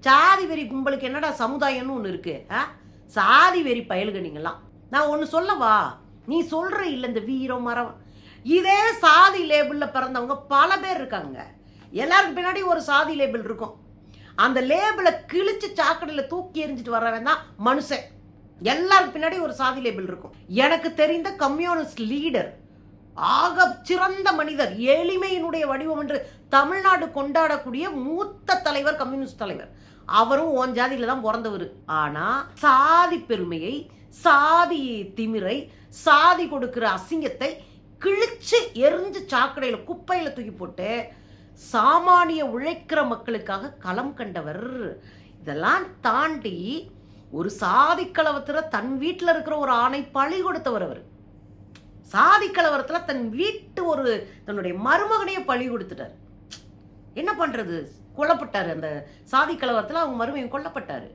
சாதி வெறி கும்பலுக்கு என்னடா சமுதாயம்னு ஒன்று இருக்கு ஆ? சாதி வெறி பயலுக நீங்களாம் நான் ஒன்று சொல்லவா? நீ சொல்கிற இல்லை இந்த வீரம் மரம். இதே சாதி லேபிளில் பிறந்தவங்க பல பேர் இருக்காங்க. எல்லாருக்கு பின்னாடி ஒரு சாதி லேபிள் இருக்கும். அந்த லேபிளை கிழிச்சு சாக்கடையில் தூக்கி எறிஞ்சிட்டு வரவன் தான் மனுஷன். எல்லாருக்கு பின்னாடி ஒரு சாதி லேபிள் இருக்கும். எனக்கு தெரிந்த கம்யூனிஸ்ட் லீடர் ஆக சிறந்த மனிதர் எளிமையினுடைய வடிவம் என்று தமிழ்நாடு கொண்டாடக்கூடிய மூத்த தலைவர் கம்யூனிஸ்ட் தலைவர். அவரும் ஓன் ஜாதியில தான் பிறந்தவர். ஆனா சாதி பெருமையை சாதி திமிரை சாதி கொடுக்கிற அசிங்கத்தை கிழிச்சு எரிஞ்சு சாக்கடையில் குப்பையில் தூக்கி போட்டு சாமானிய உழைக்கிற மக்களுக்காக களம் கண்டவர். இதெல்லாம் தாண்டி ஒரு சாதி கலவத்தில் தன் வீட்டில் இருக்கிற ஒரு ஆணை பழி கொடுத்தவர் அவர். சாதி கலவரத்தில் தன் வீட்டு ஒரு தன்னுடைய மருமகனையே பழி கொடுத்துட்டார். என்ன பண்ணுறது கொல்லப்பட்டார் அந்த சாதி கலவரத்தில் அவங்க மருமகன் கொல்லப்பட்டார்.